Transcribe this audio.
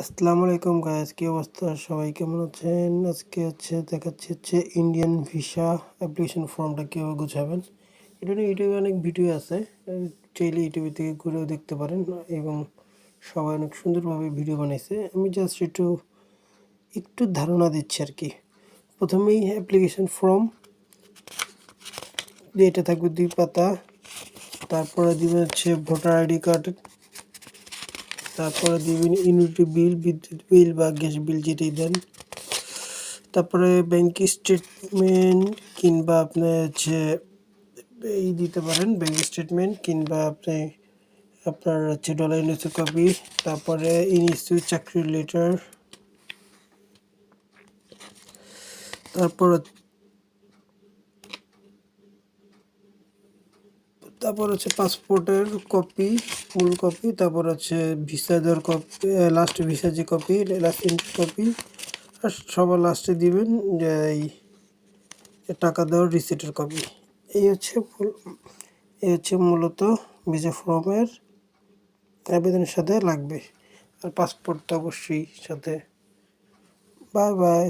আসসালামু আলাইকুম গাইস কি অবস্থা? সবাই কেমন আছেন? আজকে হচ্ছে দেখাচ্ছি হচ্ছে ইন্ডিয়ান ভিসা অ্যাপ্লিকেশন ফর্মটা কীভাবে গুছাবেন। এটা নিয়ে ইউটিউবে অনেক ভিডিও আছে চাইলে ইউটিউব থেকে ঘুরেও দেখতে পারেন এবং সবাই অনেক সুন্দরভাবে ভিডিও বানাইছে। আমি জাস্ট একটু একটু ধারণা দিচ্ছি আর কি। প্রথমেই অ্যাপ্লিকেশন ফর্ম এটা থাকবে দুই পাতা, তারপরে দিবেন হচ্ছে ভোটার আইডি কার্ড তারপরে দিবেন ইউনিটি বিল, বিদ্যুৎ বিল বা গ্যাস বিল যেটাই দেন। তারপরে ব্যাংক স্টেটমেন্ট কিংবা আপনার হচ্ছে এই দিতে পারেন ব্যাংক স্টেটমেন্ট কিংবা আপনি আপনার হচ্ছে ডলার ইউনিসি কপি তারপরে ইনিসিউ চাকরির লেটার তারপর তারপর হচ্ছে পাসপোর্টের কপি ফুল কপি তারপর হচ্ছে ভিসা দেওয়ার কপি লাস্ট ভিসা যে কপি লাস্ট কপি সবার লাস্টে দিবেন এই টাকা দেওয়ার রিসিটের কপি এই হচ্ছে এই হচ্ছে মূলত ভিসা ফর্মের আবেদনের সাথে লাগবে। আর পাসপোর্ট তো অবশ্যই সাথে। Bye bye